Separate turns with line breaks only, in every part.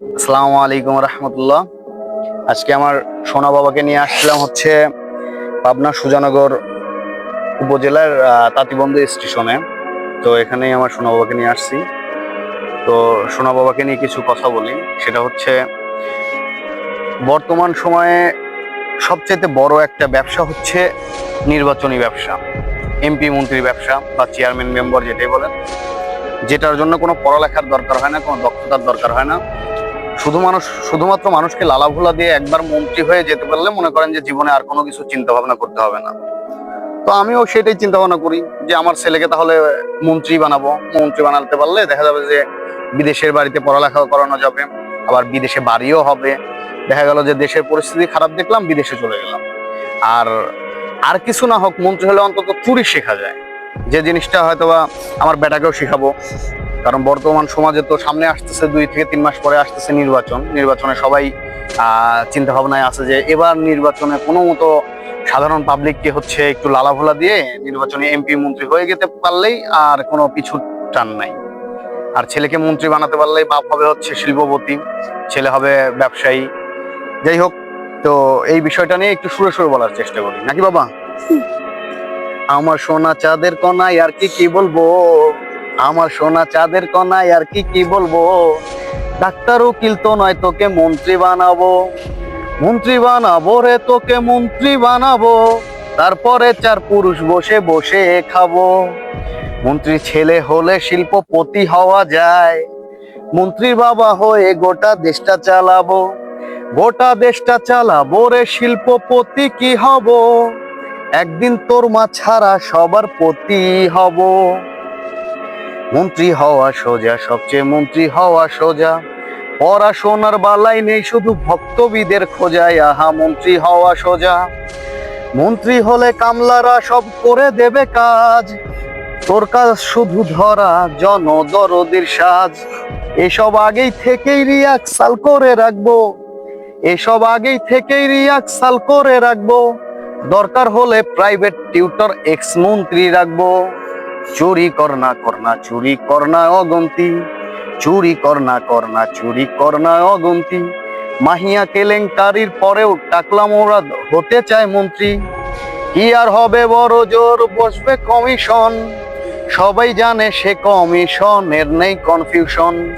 আসসালামু আলাইকুম রহমতুল্লাহ। আজকে আমার সোনা বাবাকে নিয়ে আসছিলাম হচ্ছে পাবনা সুজানগর উপজেলার তাঁতিবন্ধু স্টেশনে। তো এখানেই আমার সোনা বাবাকে নিয়ে আসছি। তো সোনা বাবাকে নিয়ে কিছু কথা বলি। সেটা হচ্ছে, বর্তমান সময়ে সবচেয়ে বড় একটা ব্যবসা হচ্ছে নির্বাচনী ব্যবসা, এমপি মন্ত্রী ব্যবসা বা চেয়ারম্যান, মেম্বার যেটাই বলেন। যেটার জন্য কোনো পড়ালেখার দরকার হয় না, কোনো দক্ষতার দরকার হয় না। শুধু মানুষ, শুধুমাত্র মানুষকে লালাভোলা দিয়ে একবার মন্ত্রী হয়ে যেতে পারলে মনে করেন যে জীবনে আর কোনো কিছু চিন্তা ভাবনা করতে হবে না। তো আমিও সেটাই চিন্তা ভাবনা করি যে আমার ছেলেকে তাহলে মন্ত্রী বানাবো। মন্ত্রী বানাতে পারলে দেখা যাবে যে বিদেশের বাড়িতে পড়ালেখা করানো যাবে, আবার বিদেশে বাড়িও হবে। দেখা গেল যে দেশের পরিস্থিতি খারাপ দেখলাম, বিদেশে চলে গেলাম। আর আর কিছু না হোক, মন্ত্রী হলে অন্তত চুরি শেখা যায়। যে জিনিসটা হয়তোবা আমার বেটাকেও শেখাবো। কারণ বর্তমান সমাজে তো সামনে আসতেছে দুই থেকে তিন মাস পরে আসতেছে নির্বাচন। নির্বাচনে সবাই আহ, চিন্তা ভাবনায় আছে যে এবার নির্বাচনে কোনো মতো সাধারণ পাবলিককে হচ্ছে একটু লালাভোলা দিয়ে নির্বাচনে এমপি মন্ত্রী হয়ে যেতে পারলেই আর কোনো পিছু টান নাই। আর ছেলেকে মন্ত্রী বানাতে পারলেই বাপ হবে হচ্ছে শিল্পপতি ছেলে হবে ব্যবসায়ী। যাই হোক তো এই বিষয়টা নিয়ে একটু সুরে সুরে বলার চেষ্টা করি। নাকি বাবা? আমার সোনা চাঁদের কনাই আর কি কি বলব? আমার সোনা চাঁদের কনাই আর কি কি বলব? ডাক্তার উকিল তো নয় তোকে মন্ত্রী বানাবো। মন্ত্রী বানাবো রে তোকে মন্ত্রী বানাবো। তারপরে চার পুরুষ বসে বসে খাব। মন্ত্রী ছেলে হলে শিল্পপতি হওয়া যায়। মন্ত্রী বাবা হয়ে গোটা দেশটা চালাবো। গোটা দেশটা চালাবো রে শিল্পপতি কি হব? একদিন তোর মা ছাড়া সবার পতি হব। মন্ত্রী হওয়া সোজা, সবচেয়ে মন্ত্রী হওয়া সোজা। পড়াশোনার বালাই নেই, শুধু ভক্তবিদের খোঁজায় আহা মন্ত্রী হওয়া সোজা। মন্ত্রী হলে কামলারা সব করে দেবে কাজ। তোর কাজ শুধু ধরা, জন জনদরদির সাজ। এসব আগেই থেকেই রিয়াকসাল করে রাখব। এসব আগেই থেকেই রিয়াকসাল করে রাখব। দরকার হলে প্রাইভেট টিউটর এক্স মন্ত্রী রাখব। চুরি করনা করনা চুরি করনা অগন্তি। চুরি করনা করনা চুরি করনা অগন্তি। মাহিয়া কেলেঙ্কারির পরেও টাকলাম ওরা হতে চায় মন্ত্রী। কি আর হবে বড় জোর, বসবে কমিশন। সবাই জানে সে কমিশনের নেই কনফিউশন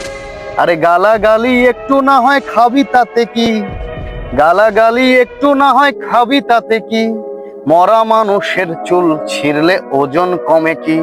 আরে গালাগালি একটু না হয় খাবি তাতে কি? গালাগালি একটু না হয় খাবি তাতে কি? মরা মানুষের চুল ছিঁড়লে ওজন কমে কি?